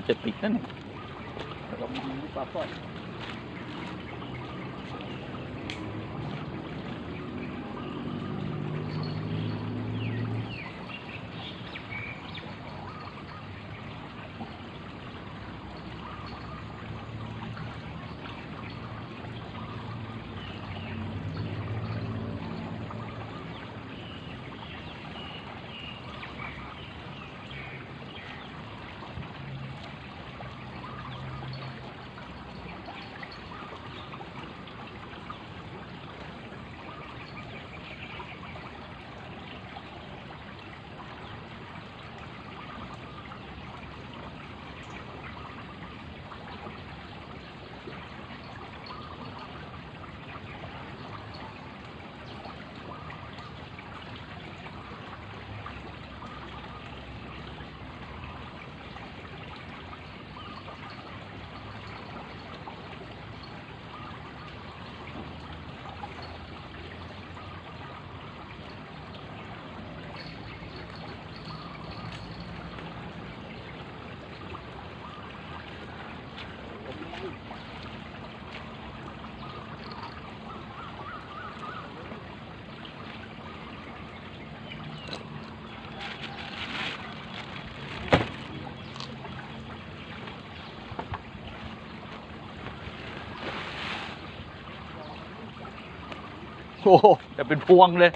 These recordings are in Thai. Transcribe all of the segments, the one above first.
อาจจ อ้โอ้โหแต่เป็นพวงเลย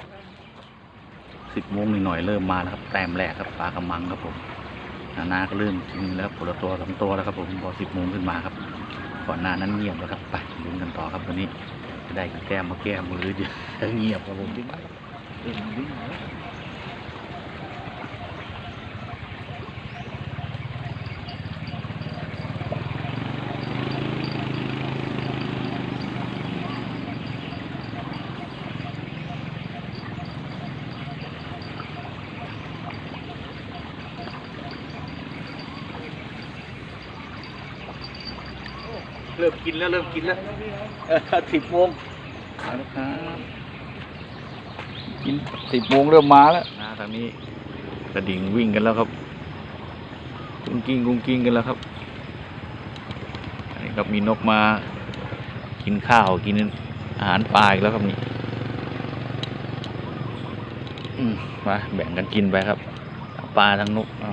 สิบโมงหน่อยๆเริ่มมาแล้วครับ แต้มแรกครับปลากระมังครับผมนานาก็เริ่มกินแล้วผลตัวสองตัวแล้วครับผมพอสิบโมงขึ้นมาครับ ก่อนหน้านั้นเงียบแล้วครับไปลุ้นกันต่อครับวันนี้จะได้แก้มมาแก้มือเดียวเงียบครับผมเริ่มวิ่ง กินแล้วเริ่มกินแล้วสิบโมงเอาละครับกินสิบโมงเริ่มมาแล้วนะทางนี้กระดิ่งวิ่งกันแล้วครับกุ้งกิ้งกุ้งกิ้งกันแล้วครับอันนี้ครับมีนกมา กินข้าวกินอาหารปลาอีกแล้วครับนี่อืมมาแบ่งกันกินไปครับทั้งปลาทั้งนกเอา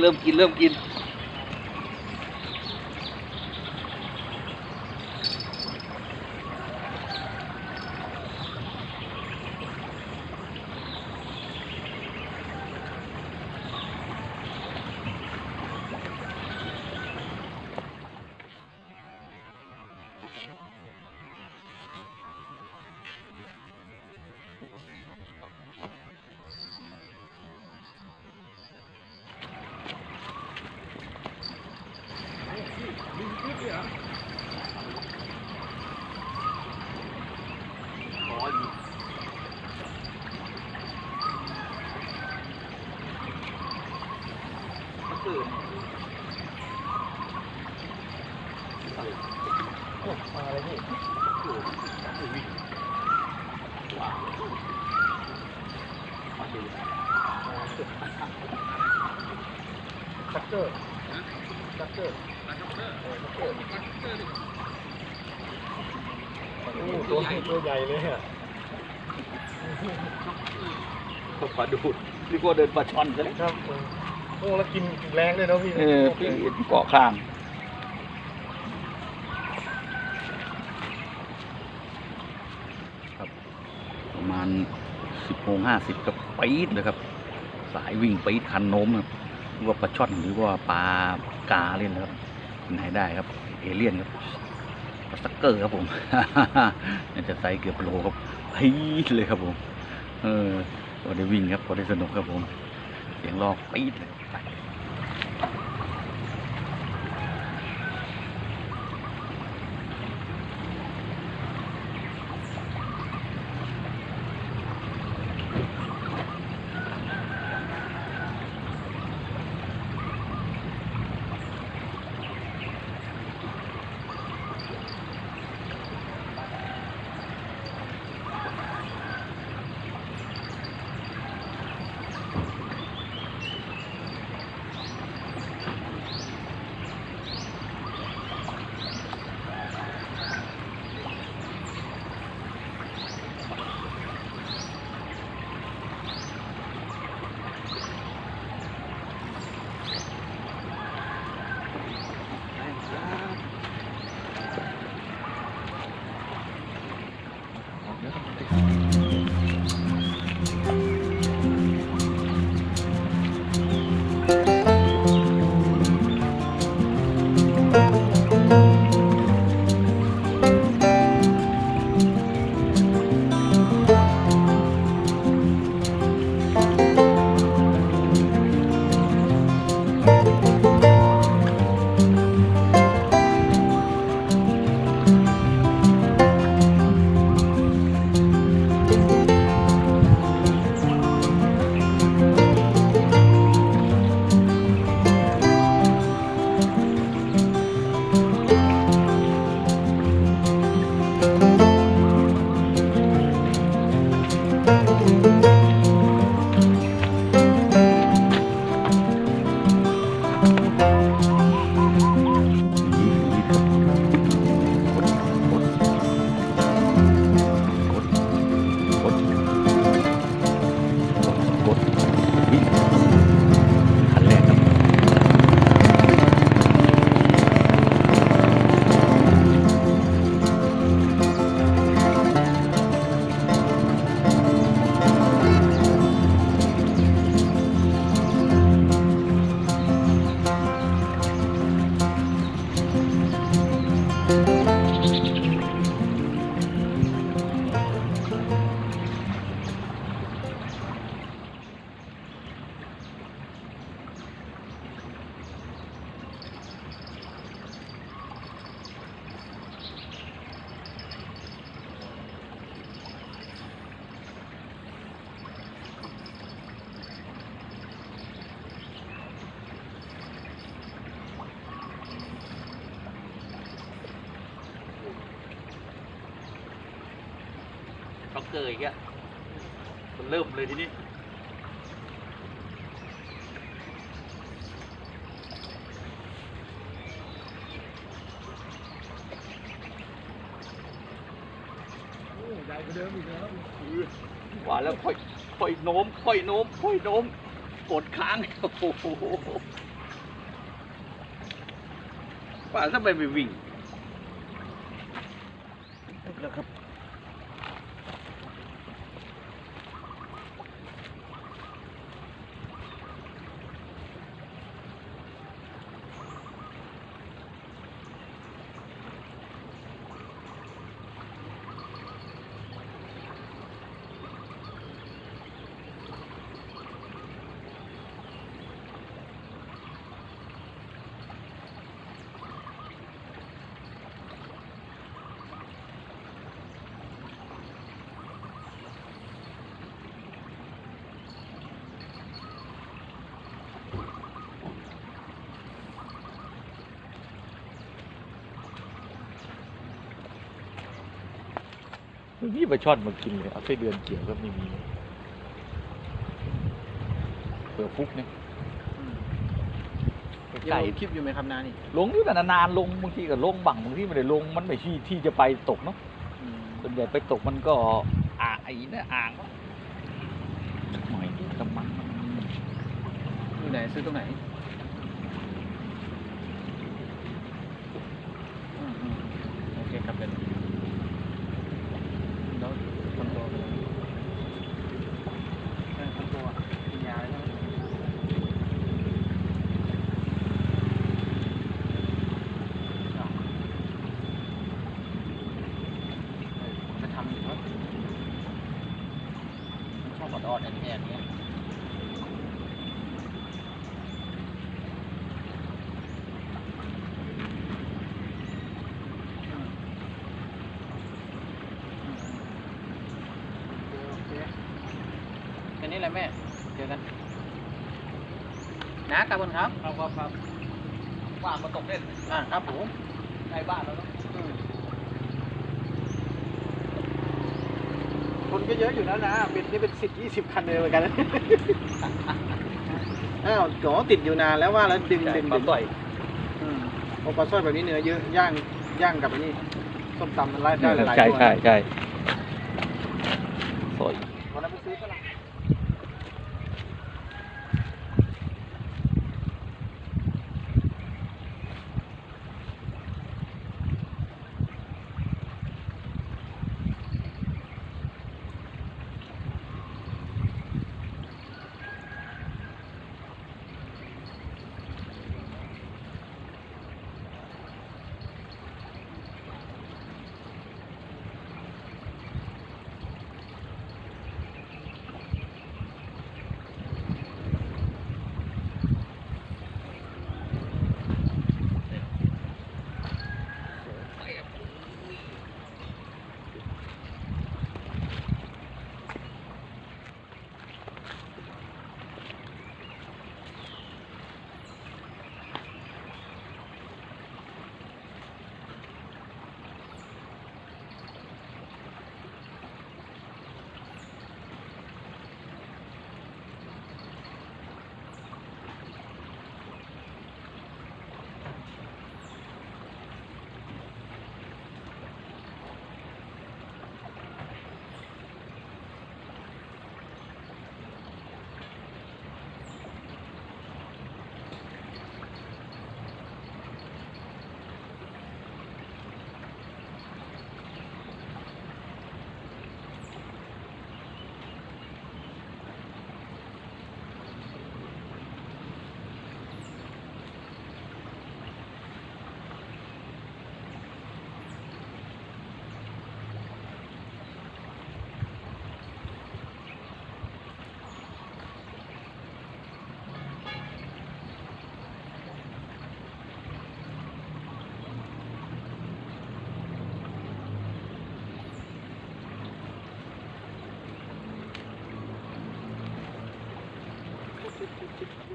เริ่มกินเริ่มกิน ชักเกอร์ชักเกอร์โอ้ตัวตัวใหญ่เลยอะปลาดูดนี่ก็เดินปลาช่อนซะแล้วครับ โอ้แล้วกินแรงเลยเนาะพี่เออพี่เกาะข้างครับ ประมาณสิบโมงห้าสิบกับปี๊ดเลยครับ สายวิ่งปี๊ดคันโน้มครับหรือว่าปลาช่อนหรือว่าปลากาเล่นนะครับไหนได้ครับ เอเลี่ยนครับปลาสกเกอร์ครับผมน่าจะไซส์เกือบโลครับปี๊ดเลยครับผม เออพอได้วิ่งครับพอได้สนุกครับผม เสียง ร้องปี๊ดเลยไปเกอร์อีกอะมันเริ่มเลยทีนี้โอ้ใหญ่กว่าเดิมอีกแล้วว่าแล้วค่อยค่อยโน้มค่อยโน้มค่อยโน้มกดค้างโอ้โหว่าถ้าไปไปวิ่งแล้วครับ ไม่มีปลาช่อนมากินเลยเอาไส้เดือนเกี่ยวก็ไม่มีเปิดฟุกเนี่ยไก่คลิปอยู่ไหมครับนานี่ลงอยู่แต่นานๆลงบางทีก็ลงบังบางทีไม่ได้ลงมันไม่ที่ที่จะไปตกเนาะส่วนใหญ่ไปตกมันก็อ่างไอ้เนี่ยอ่างวะหน่อยนี่กำมังมันอยู่ไหนซื้อตรงไหนอืมอืมโอเคครับเป็นแล้วทำตัวไปเลยเออทำตัวกินยาแล้วใช่ไหมอะเออผมจะทำอยู่ครับมันช ออดๆแอนๆอย่างเงี้ยแค่นี้แหละแม่ เจอกัน นะครับคุณครับ ครับครับครับว่ามาตกเล่นอ่าครับผมในบ้านแล้วเนาะ อืม คนก็เยอะอยู่นะนะ เป็นนี่เป็นสิบยี่สิบคันเลยเหมือนกัน อ้าวก๋อติดอยู่นานแล้วว่าแล้วดึงดึงปลาดึงต่อยอืมโอปลาสร้อยแบบนี้เนื้อเยอะย่างย่างกับอันนี้ส้มตำมันไล่ได้หลายๆใช่ตัวใช่ใช่สวย วันนั้นไปซื้อฝรั่ง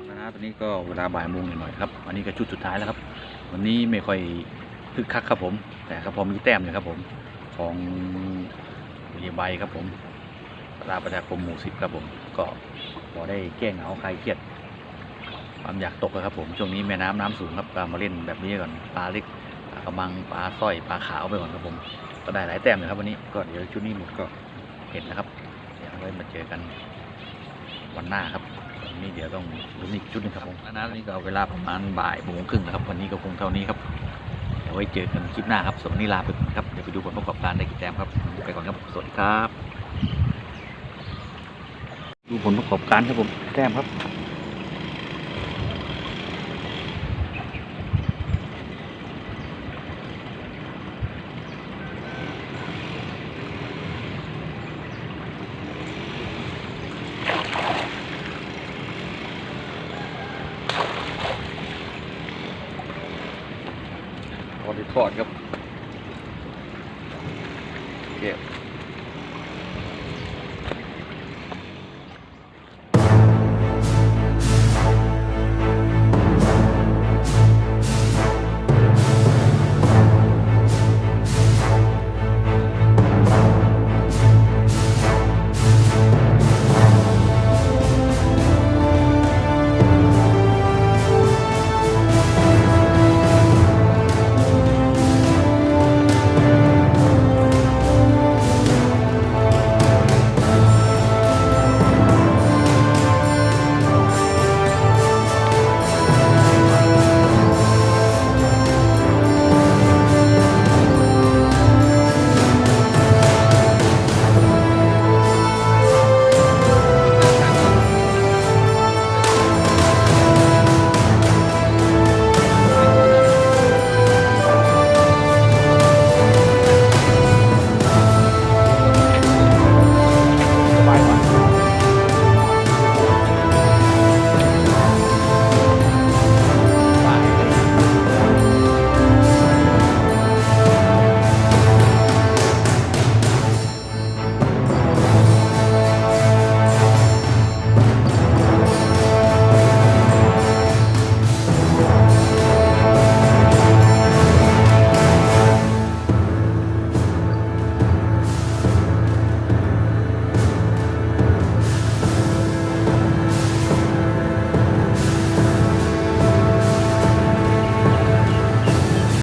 นะตอนนี้ก็เวลาบ่ายโมงหน่อยๆครับ อันนี้ก็ชุดสุดท้ายแล้วครับ วันนี้ไม่ค่อยคึกคักครับผม แต่ก็พอมีแต้มอยู่ครับผมของเยใบครับผมปลาประชาคมหมู่สิบครับผม ก็พอได้แก้เหงาคลายเครียดความอยากตกครับผม ช่วงนี้แม่น้ำน้ำสูงครับก็มาเล่นแบบนี้ก่อนปลาเล็กปลากระมังปลาสร้อยปลาขาวไปก่อนครับผม ก็ได้หลายแต้มเลยครับวันนี้ก็เดี๋ยวชุดนี้หมดก็เห็นนะครับเดี๋ยวไว้มาเจอกัน วันหน้าครับวันนี้เดี๋ยวต้องลุ้นอีกชุดหนึงครับผมนะวันนี้ก็เวลาประมาณบ่ายโมงครึ่งนะครับ วันนี้ก็คงเท่านี้ครับเดี๋ยวไว้เจอกันคลิปหน้าครับสำหรับวันนี้ลาไปก่อนครับเดี๋ยวไปดูผลประกอบการได้กี่แต้มครับไปก่อนครับสวัสดีครับ ดูผลประกอบการครับผมแต้มครับ ถอดครับ